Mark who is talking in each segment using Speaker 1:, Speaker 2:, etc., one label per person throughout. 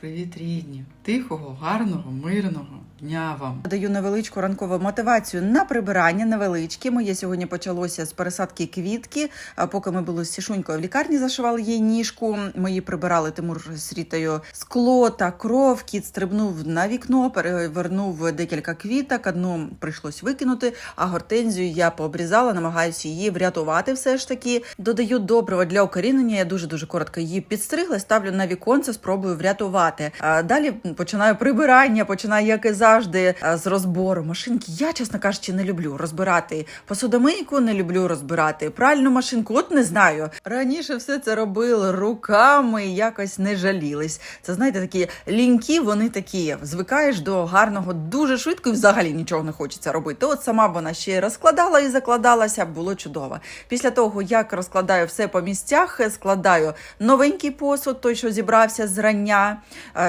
Speaker 1: Привіт, рідні! Тихого, гарного, мирного дня вам!
Speaker 2: Даю невеличку ранкову мотивацію на прибирання невеличке. Моє сьогодні почалося з пересадки квітки. А Поки ми були з Сішунькою в лікарні, зашивали їй ніжку. Мої прибирали Тимур з Рітою скло та кров. Кіт стрибнув на вікно, перевернув декілька квіток. Одну прийшлось викинути, а гортензію я пообрізала, намагаюся її врятувати. Все ж таки додаю добрива для укорінення. Я дуже дуже коротко її підстригла, ставлю на віконце, спробую врятувати. А далі починаю прибирання, починаю, як і завжди, з розбору машинки. Я, чесно кажучи, не люблю розбирати посудомийку, не люблю розбирати пральну машинку. От не знаю. Раніше все це робили руками, якось не жалілись. Це знаєте, такі ліньки, вони такі. Звикаєш до гарного дуже швидко і взагалі нічого не хочеться робити. От сама вона ще розкладала і закладалася, було чудово. Після того, як розкладаю все по місцях, складаю новенький посуд, той, що зібрався зрання,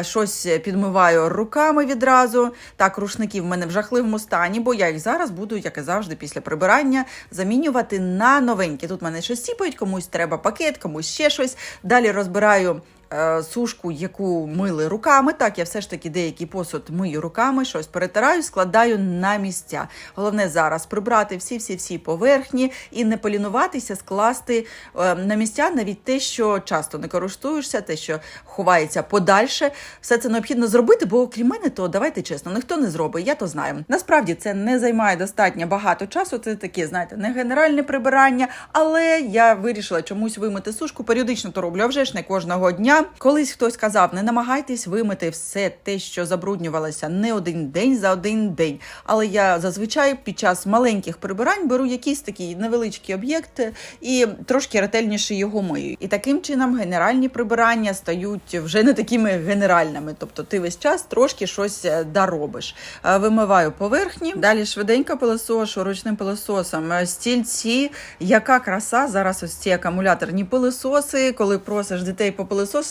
Speaker 2: щось підмиваю руками відразу. Так, рушники в мене в жахливому стані, бо я їх зараз буду, як і завжди, після прибирання замінювати на новенькі. Тут мене щось сіпають, комусь треба пакет, комусь ще щось. Далі розбираю. Е, Сушку, яку мили руками, так я все ж таки деякий посуд мию руками, щось перетираю, складаю на місця. Головне зараз прибрати всі, всі, всі поверхні і не полінуватися, скласти е, на місця навіть те, що часто не користуєшся, те, що ховається подальше. Все це необхідно зробити, бо окрім мене, то давайте чесно, ніхто не зробить, я то знаю. Насправді це не займає достатньо багато часу. Це таке, знаєте, не генеральне прибирання, але я вирішила чомусь вимити сушку. Періодично то роблю, а вже ж не кожного дня. Колись хтось казав: не намагайтесь вимити все те, що забруднювалося не один день за один день. Але я зазвичай під час маленьких прибирань беру якийсь такий невеличкий об'єкт і трошки ретельніше його мию. І таким чином генеральні прибирання стають вже не такими генеральними. Тобто ти весь час трошки щось е, доробиш. Е, Вимиваю поверхні, далі швиденько пилосошу ручним пилососом. Е, Стільці, яка краса зараз ось ці акумуляторні пилососи, коли просиш дітей попилососити,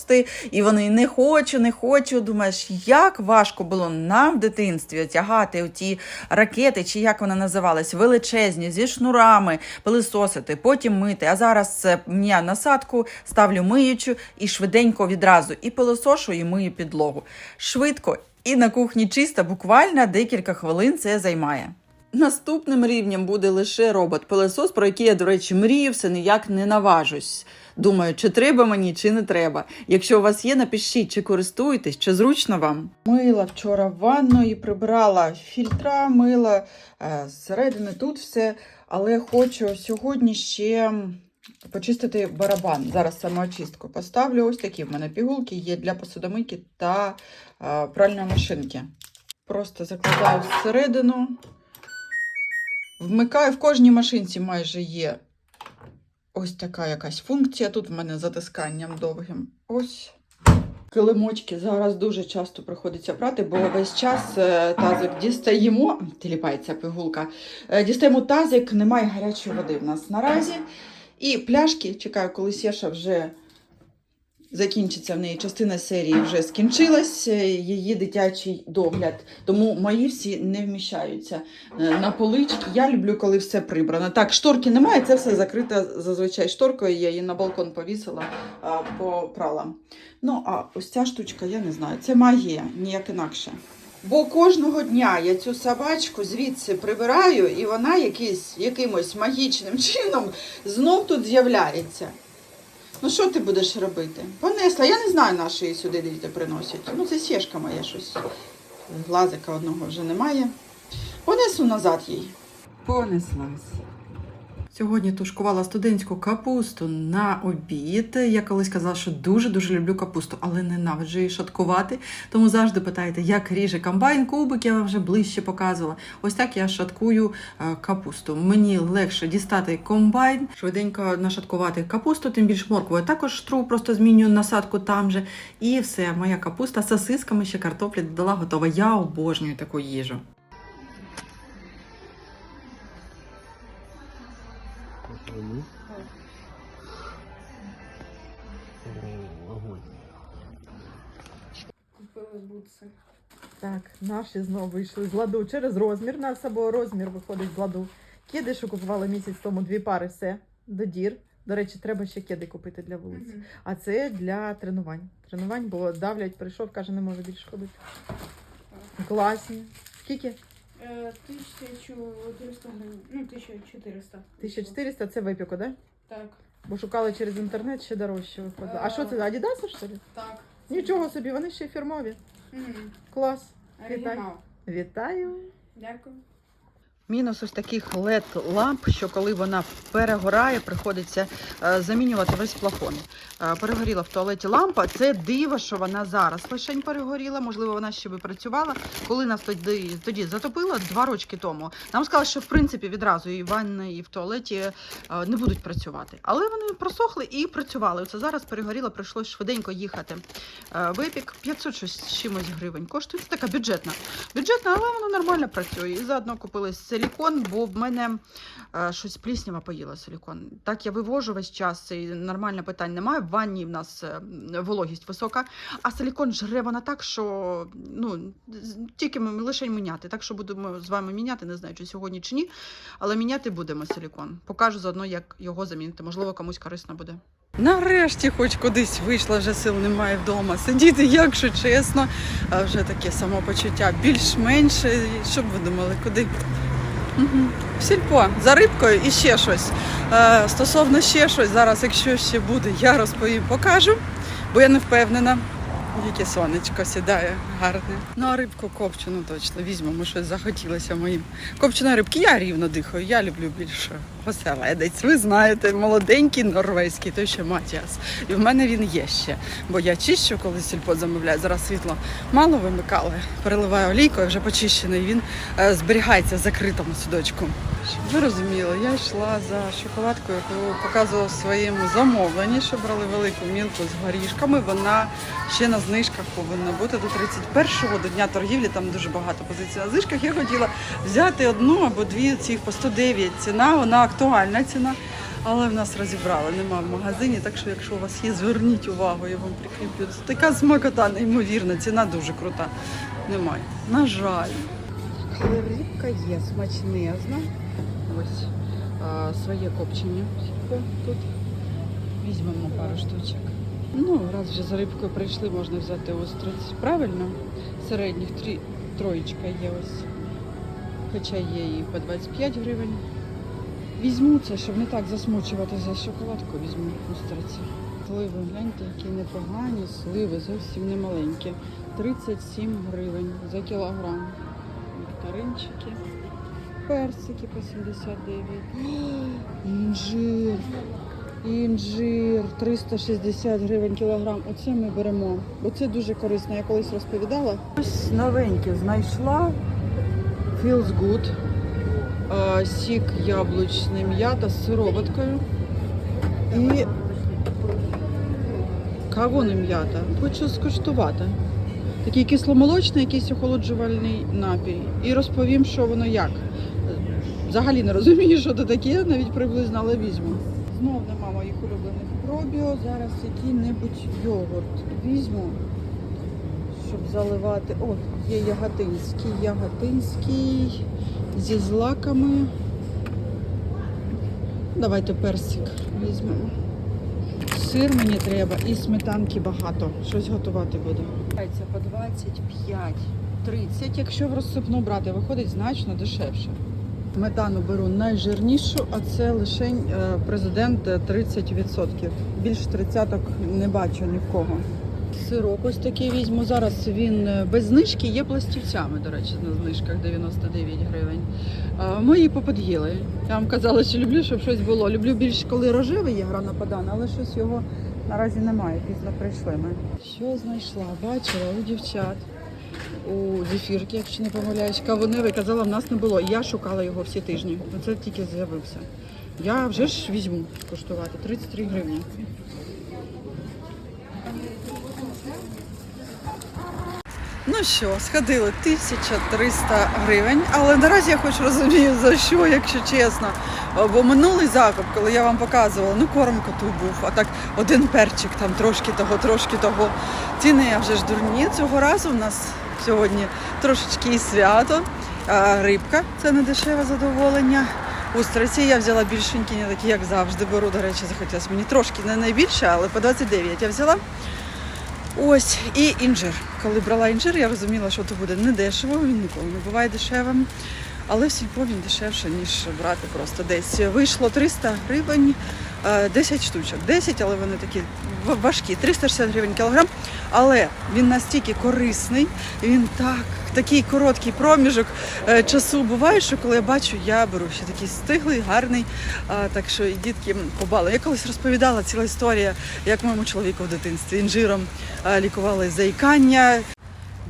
Speaker 2: і вони не хочу, не хочу. Думаєш, як важко було нам в дитинстві тягати оті ракети, чи як вони називались, величезні, зі шнурами, пилисосити, потім мити. А зараз е, я насадку ставлю миючу і швиденько відразу і пилосошу, і мию підлогу. Швидко і на кухні чисто, буквально декілька хвилин це займає. Наступним рівнем буде лише робот-пилосос, про який я, до речі, мрію, все ніяк не наважусь. Думаю, чи треба мені, чи не треба. Якщо у вас є, напишіть, чи користуєтесь, чи зручно вам. Мила вчора ванну і прибрала фільтра, мила е, зсередини тут все. Але хочу сьогодні ще почистити барабан. Зараз самоочистку поставлю. Ось такі в мене пігулки є для посудомийки та е, пральної машинки. Просто закладаю всередину. Вмикаю в кожній машинці майже є ось така якась функція. Тут в мене затисканням довгим. Ось. Килимочки зараз дуже часто приходиться брати, бо весь час е, тазик дістаємо, тіліпається пигулка, е, дістаємо тазик, немає гарячої води в нас наразі. І пляшки, чекаю, коли Сєша вже закінчиться в неї частина серії вже скінчилась, е, її дитячий догляд. Тому мої всі не вміщаються е, на полички. Я люблю, коли все прибрано. Так, шторки немає, це все закрите зазвичай шторкою. Я її на балкон повісила, попрала. Ну, а ось ця штучка, я не знаю, це магія, ніяк інакше. Бо кожного дня я цю собачку звідси прибираю, і вона якийсь, якимось магічним чином знов тут з'являється. Ну, що ти будеш робити? Понесла. Я не знаю, на що її сюди діти приносять. Ну, це сєшка моя щось. Глазика одного вже немає. Понесу назад їй. Понеслась. Сьогодні тушкувала студентську капусту на обід. Я колись казала, що дуже-дуже люблю капусту, але ненавиджу її шаткувати. Тому завжди питаєте, як ріже комбайн, кубик, я вам вже ближче показувала. Ось так я шаткую е, капусту. Мені легше дістати комбайн, швиденько нашаткувати капусту, тим більш моркву. Я також штру, просто змінюю насадку там же. І все, моя капуста з сосисками ще картоплі додала готова. Я обожнюю таку їжу.
Speaker 3: Огонь.
Speaker 4: Купили бутси.
Speaker 5: Так, наші знову вийшли з ладу через розмір. Нас або розмір виходить з ладу. Кидишу купували місяць тому дві пари, все. До дір. До речі, треба ще кеди купити для вулиці. А це для тренувань. Тренувань, бо давлять, прийшов, каже, не може більше ходити. Класні. Скільки?
Speaker 4: Е, 1300 гривень. Ну, 1400.
Speaker 5: 1400 це випіку, да?
Speaker 4: Так.
Speaker 5: Бо шукали через інтернет ще дорожче виходило. А що це? Адідаси, що ли?
Speaker 4: Так.
Speaker 5: Нічого собі, вони ще фірмові. Клас.
Speaker 4: Вітаю.
Speaker 5: Вітаю.
Speaker 4: Дякую.
Speaker 2: Мінус ось таких led ламп, що коли вона перегорає, приходиться е, замінювати весь плафон. Е, перегоріла в туалеті лампа. Це диво, що вона зараз лишень перегоріла. Можливо, вона ще би працювала. Коли нас тоді, тоді затопило два роки тому. Нам сказали, що в принципі відразу і в ванні, і в туалеті е, не будуть працювати. Але вони просохли і працювали. Це зараз перегоріло, прийшлось швиденько їхати. Випік 500 щось чимось гривень. Коштує це така бюджетна. Бюджетна, але воно нормально працює. І заодно купили силікон, бо в мене е, щось пліснява поїла силікон. Так я вивожу весь час, і нормально питань немає. В ванні в нас е, вологість висока, а силікон жре вона так, що ну, тільки ми лише міняти. Так що будемо з вами міняти, не знаю, чи сьогодні чи ні. Але міняти будемо силікон. Покажу заодно, як його замінити. Можливо, комусь корисно буде. Нарешті, хоч кудись вийшла, вже сил немає вдома. Сидіти, якщо чесно, вже таке самопочуття більш-менш. І Що б ви думали, куди? В Сільпо за рибкою і ще щось. Е, стосовно ще щось, зараз, якщо ще буде, я розповім, покажу, бо я не впевнена. Яке сонечко сідає гарне. Ну а рибку копчену точно візьмемо, щось захотілося моїм. Копченої рибки я рівно дихаю, я люблю більше оселедець. Ви знаєте, молоденький норвезький, той ще Матіас. І в мене він є ще. Бо я чищу, коли сільпо замовляю. Зараз світло мало вимикали. Переливаю олійкою, вже почищений. Він е, зберігається в закритому судочку. Щоб ви розуміли, я йшла за шоколадкою, яку показувала в своєму замовленні, що брали велику мілку з горішками. Вона ще на знижках повинна бути до 31-го, до дня торгівлі. Там дуже багато позицій на знижках. Я хотіла взяти одну або дві цих по 109 ціна. Вона актуальна ціна. Але в нас розібрали, нема в магазині, так що якщо у вас є, зверніть увагу, я вам прикріплю. Це така смакота, неймовірна, ціна дуже крута. Немає. На жаль. Але рибка є смачнезна. Ось а, своє копчення. Тут візьмемо пару штучок. Ну, раз вже за рибкою прийшли, можна взяти остриць. Правильно? Середніх трі... троєчка є ось. Хоча є і по 25 гривень. Візьму це, щоб не так засмучувати за шоколадку, візьму устриці. Сливи, гляньте, які непогані сливи, зовсім не маленькі. 37 гривень за кілограм. Нектаринчики. Персики по 79. Інжир. Інжир 360 гривень кілограм. Оце ми беремо. Бо це дуже корисно. Я колись розповідала. Ось новеньке знайшла. Feels good. Сік яблучний м'ята з сироваткою. І кавуни м'ята. Хочу скуштувати. Такий кисломолочний, якийсь охолоджувальний напій. І розповім, що воно як. Взагалі не розумію, що це таке, навіть приблизно, але візьму. Знов нема моїх улюблених пробіо. Зараз який-небудь йогурт візьму, щоб заливати. О, є яготинський, яготинський зі злаками. Давайте персик візьмемо. Сир мені треба і сметанки багато. Щось готувати буду. По 25, 30. Якщо в розсипну брати, виходить значно дешевше. Сметану беру найжирнішу, а це лише е, президент е, 30%. Більш 30 не бачу ні в кого. Сирок ось такий візьму. Зараз він е, без знижки, є пластівцями, до речі, на знижках 99 гривень. Е, Мої попод'їли. Я вам казала, що люблю, щоб щось було. Люблю більш, коли рожевий є грана падан, але щось його наразі немає. Пізно прийшли ми. Що знайшла? Бачила у дівчат. У зефірки, якщо не помиляюсь, кавуневий казала, в нас не було. Я шукала його всі тижні. Оце тільки з'явився. Я вже ж візьму коштувати 33 гривні. Ну що, сходили 1300 гривень, але наразі я хоч розумію за що, якщо чесно. Бо минулий закуп, коли я вам показувала, ну корм коту був, а так один перчик, там трошки того, трошки того. Ціни я вже ж дурні. Цього разу у нас сьогодні трошечки і свято. А, рибка це не дешеве задоволення. устриці. Я взяла більшенькі, не такі, як завжди беру. До речі, захотілося мені трошки не найбільше, але по 29 я взяла. Ось і інжир. Коли брала інжир, я розуміла, що то буде не дешево, він ніколи не буває дешевим. Але в сільпо він дешевше, ніж брати просто десь. Вийшло 300 гривень, 10 штучок. 10, але вони такі важкі, 360 гривень кілограм. Але він настільки корисний, він так, такий короткий проміжок е, часу буває, що коли я бачу, я беру ще такий стиглий, гарний. Так що і дітки побали. Я колись розповідала ціла історія, як моєму чоловіку в дитинстві інжиром е, лікували заїкання.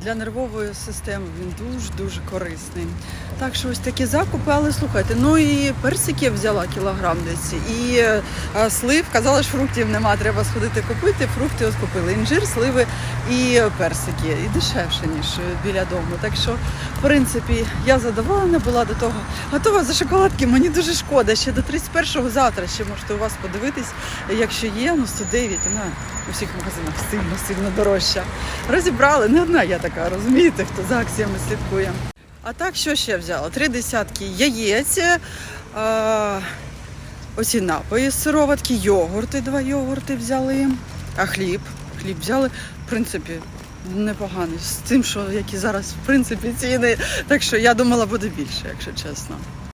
Speaker 2: Для нервової системи він дуже-дуже корисний. Так що ось такі закупи, але слухайте, ну і персиків взяла кілограм десь, і е, слив, казали, що фруктів нема, треба сходити купити. Фрукти ось купили. Інжир, сливи і персики. І дешевше, ніж біля дому. Так що, в принципі, я задоволена була до того. Готова за шоколадки, мені дуже шкода. Ще до 31-го завтра ще можете у вас подивитись. Якщо є, ну 109, вона у всіх магазинах сильно, сильно дорожча. Розібрали, не одна я така, розумієте, хто за акціями слідкує. А так, що ще взяла? Три десятки яєць, а, оці напої сироватки, йогурти, два йогурти взяли, а хліб. Хліб взяли, в принципі, непоганий. З тим, що які зараз в принципі ціни. Так що я думала буде більше, якщо чесно.